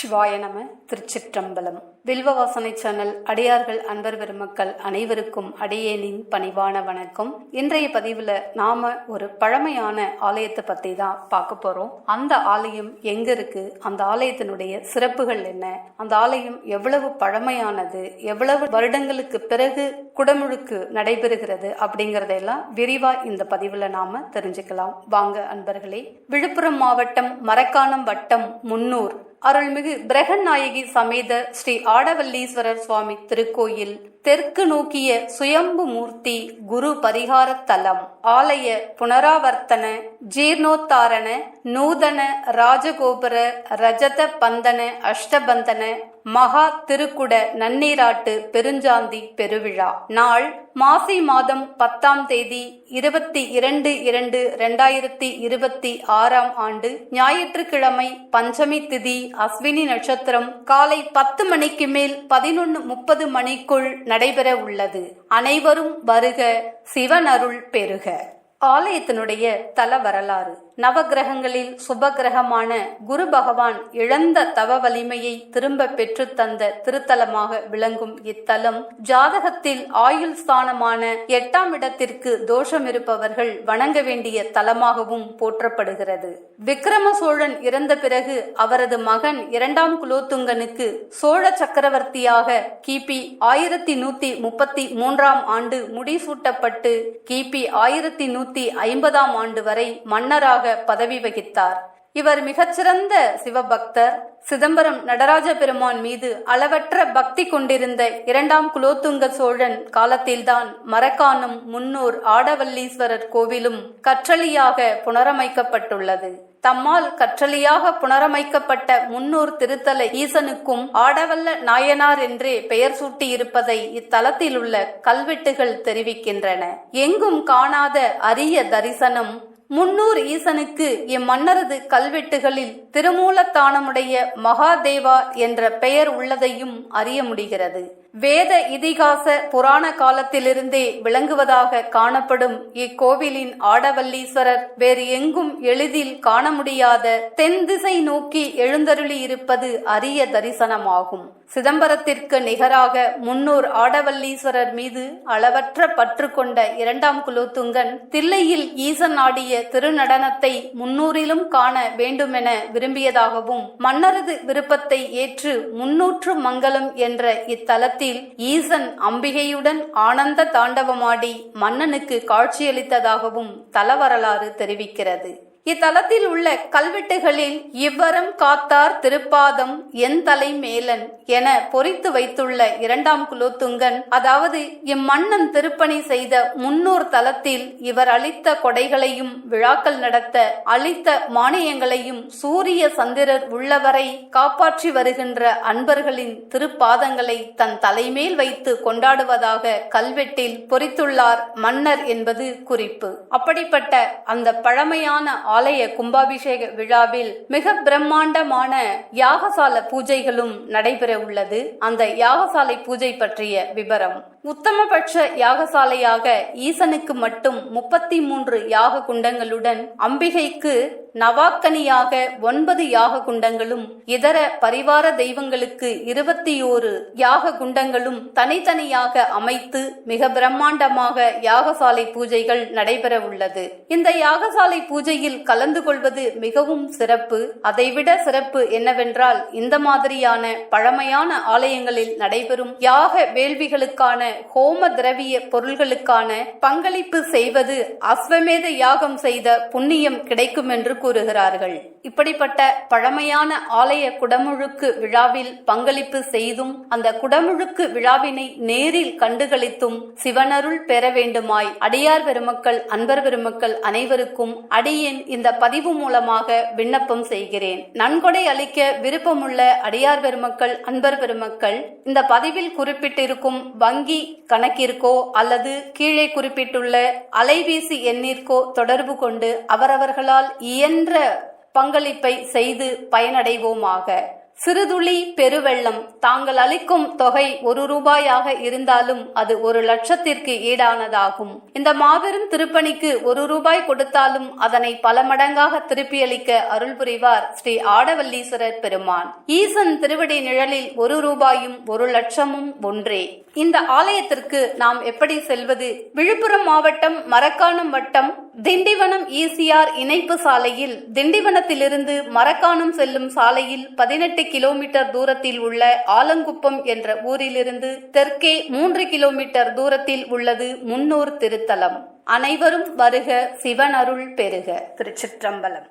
சிவாய நம திருச்சிற்றம்பலம். வில்வவாசனை சேனல் அடியார்கள் அன்பர் பெருமக்கள் அனைவருக்கும் அடியேனின் பணிவான வணக்கம். இன்றைய பதிவுல நாம ஒரு பழமையான ஆலயத்தை பத்தி தான் பார்க்க போறோம். அந்த ஆலயம் எங்க இருக்கு? அந்த ஆலயத்தினுடைய சிறப்புகள் என்ன? அந்த ஆலயம் எவ்வளவு பழமையானது? எவ்வளவு வருடங்களுக்கு பிறகு குடமுழுக்கு நடைபெறுகிறது? அப்படிங்கறதெல்லாம் விரிவா இந்த பதிவுல நாம தெரிஞ்சுக்கலாம். வாங்க அன்பர்களே. விழுப்புரம் மாவட்டம் மரக்காணம் வட்டம் முன்னூர். அருள்மிகு பிரகநாயகி சமேத ஸ்ரீ ஆடவல்லீஸ்வரர் சுவாமி திருக்கோயில். தெற்கு நோக்கிய சுயம்பு மூர்த்தி குரு பரிகார தலம் ஆலய புனராவர்த்தன ஜீர்ணோத்தாரண நூதன ராஜகோபுர ரஜத பந்தன அஷ்டபந்தன மகா திருக்குட நன்னீராட்டு பெருஞ்சாந்தி பெருவிழா. நாள் மாசி மாதம் பத்தாம் தேதி இருபத்தி இரண்டு இரண்டு ரெண்டாயிரத்தி இருபத்தி ஆறாம் ஆண்டு ஞாயிற்றுக்கிழமை பஞ்சமி திதி அஸ்வினி நட்சத்திரம் காலை பத்து மணிக்கு மேல் பதினொன்னு முப்பது மணிக்குள் நடைபெற உள்ளது. அனைவரும் வருக சிவனருள் பெருக. ஆலயத்தினுடைய தல வரலாறு. நவகிரகங்களில் சுபகிரகமான குரு பகவான் இழந்த தவ வலிமையை திரும்ப பெற்று தந்த திருத்தலமாக விளங்கும் இத்தலம். ஜாதகத்தில் ஆயுள் ஸ்தானமான எட்டாம் இடத்திற்கு தோஷம் இருப்பவர்கள் வணங்க வேண்டிய தலமாகவும் போற்றப்படுகிறது. விக்ரம சோழன் இறந்த பிறகு அவரது மகன் இரண்டாம் குலோத்துங்கனுக்கு சோழ சக்கரவர்த்தியாக கிபி ஆயிரத்தி நூத்தி முப்பத்தி மூன்றாம் ஆண்டு முடிசூட்டப்பட்டு கிபி ஆயிரத்தி நூத்தி ஐம்பதாம் ஆண்டு வரை மன்னராக பதவி வகித்தார். இவர் மிகச்சிறந்த சிவபக்தர். சிதம்பரம் நடராஜ பெருமான் மீது அளவற்ற பக்தி கொண்டிருந்த இரண்டாம் குலோத்துங்க சோழன் காலத்தில்தான் மரக்கானும் முன்னூர் ஆடவல்லீஸ்வரர் கோவிலும் கற்றளியாக புனரமைக்கப்பட்டுள்ளது. தம்மால் கற்றளியாக புனரமைக்கப்பட்ட முன்னூர் திருத்தல ஈசனுக்கும் ஆடவல்ல நாயனார் என்றே பெயர் சூட்டி இருப்பதை இத்தலத்தில் உள்ள கல்வெட்டுகள் தெரிவிக்கின்றன. எங்கும் காணாத அரிய தரிசனம் முன்னூர் ஈசனுக்கு இம்மன்னரது கல்வெட்டுகளில் திருமூலத்தானமுடைய மகாதேவா என்ற பெயர் உள்ளதையும் அறிய முடிகிறது. வேத இதிகாச புராண காலத்திலிருந்தே விளங்குவதாக காணப்படும் இக்கோவிலின் ஆடவல்லீஸ்வரர் வேறு எங்கும் எளிதில் காண முடியாத தென் திசை நோக்கி எழுந்தருளி இருப்பது அரிய தரிசனமாகும். சிதம்பரத்திற்கு நிகராக முன்னூர் ஆடவல்லீஸ்வரர் மீது அளவற்ற பற்று கொண்ட இரண்டாம் குலோத்துங்கன் தில்லையில் ஈசன் ஆடிய திருநடனத்தை முன்னூரிலும் காண வேண்டுமென விரும்பியதாகவும் மன்னரது விருப்பத்தை ஏற்று முன்னூற்று மங்கலம் என்ற இத்தலத்தில் ஈசன் அம்பிகையுடன் ஆனந்த தாண்டவமாடி மன்னனுக்கு காட்சியளித்ததாகவும் தலவரலாறு தெரிவிக்கிறது. இத்தலத்தில் உள்ள கல்வெட்டுகளில் இவ்வரம் காத்தார் திருப்பாதம் என் தலை மேலன் என பொறித்து வைத்துள்ள இரண்டாம் குலோத்துங்கன் அதாவது இம்மன்னன் திருப்பணி செய்த முன்னூர் தலத்தில் இவர் அளித்த கொடைகளையும் விழாக்கள் நடத்த அளித்த மானியங்களையும் சூரிய சந்திரர் உள்ளவரை காப்பாற்றி வருகின்ற அன்பர்களின் திருப்பாதங்களை தன் தலைமேல் வைத்து கொண்டாடுவதாக கல்வெட்டில் பொறித்துள்ளார் மன்னர் என்பது குறிப்பு. அப்படிப்பட்ட அந்த பழமையான ஆலய கும்பாபிஷேக விழாவில் மிக பிரம்மாண்டமான யாகசால பூஜைகளும் நடைபெற உள்ளது அந்த யாகசாலை பூஜை பற்றிய விபரம். உத்தமபட்ச யாகசாலையாக ஈசனுக்கு மட்டும் முப்பத்தி மூன்று யாக குண்டங்களுடன் அம்பிகைக்கு நவாக்கனியாக ஒன்பது யாக குண்டங்களும் இதர பரிவார தெய்வங்களுக்கு இருபத்தி ஓரு யாக குண்டங்களும் தனித்தனியாக அமைத்து மிக பிரம்மாண்டமாக யாகசாலை பூஜைகள் நடைபெற உள்ளது. இந்த யாகசாலை பூஜையில் கலந்து கொள்வது மிகவும் சிறப்பு. அதைவிட சிறப்பு என்னவென்றால் இந்த மாதிரியான பழமையான ஆலயங்களில் நடைபெறும் யாக வேள்விகளுக்கான ஹோம திரவிய பொருள்களுக்கான பங்களிப்பு செய்வது அஸ்வமேத யாகம் செய்த புண்ணியம் கிடைக்கும் என்று கூறுகிறார்கள். இப்படிப்பட்ட பழமையான ஆலய குடமுழுக்கு விழாவில் பங்களிப்பு செய்தும் அந்த குடமுழுக்கு விழாவினை நேரில் கண்டுகளித்தும் சிவனருள் பெற வேண்டுமாய் அடியார் பெருமக்கள் அன்பர் பெருமக்கள் அனைவருக்கும் அடியேன் இந்த பதிவு மூலமாக விண்ணப்பம் செய்கிறேன். நன்கொடை அளிக்க விருப்பமுள்ள அடியார் பெருமக்கள் அன்பர் பெருமக்கள் இந்த பதிவில் குறிப்பிட்டிருக்கும் வங்கி கணக்கிற்கோ அல்லது கீழே குறிப்பிட்டுள்ள அலைபேசி எண்ணிற்கோ தொடர்பு கொண்டு அவரவர்களால் இயன்ற பங்களிப்பை செய்து பயனடைவோமாக. சிறுதுளி பெருவெள்ளம். தாங்கள் அளிக்கும் தொகை ஒரு ரூபாயாக இருந்தாலும் அது ஒரு லட்சத்திற்கு ஈடானதாகும். இந்த மாபெரும் திருப்பணிக்கு ஒரு ரூபாய் கொடுத்தாலும் அதனை பல மடங்காக திருப்பியளிக்க அருள் புரிவார் ஸ்ரீ ஆடவல்லீஸ்வரர் பெருமான். ஈசன் திருவடி நிழலில் ஒரு ரூபாயும் ஒரு லட்சமும் ஒன்றே. இந்த ஆலயத்திற்கு நாம் எப்படி செல்வது? விழுப்புரம் மாவட்டம் மரக்காணம் வட்டம் திண்டிவனம் ஈசிஆர் இணைப்பு சாலையில் திண்டிவனத்திலிருந்து மரக்காணம் செல்லும் சாலையில் பதினெட்டு கிலோமீட்டர் தூரத்தில் உள்ள ஆலங்குப்பம் என்ற ஊரிலிருந்து தெற்கே மூன்று கிலோமீட்டர் தூரத்தில் உள்ளது முன்னூர் திருத்தலம். அனைவரும் வருக சிவனருள் பெறுக திருச்சிற்றம்பலம்.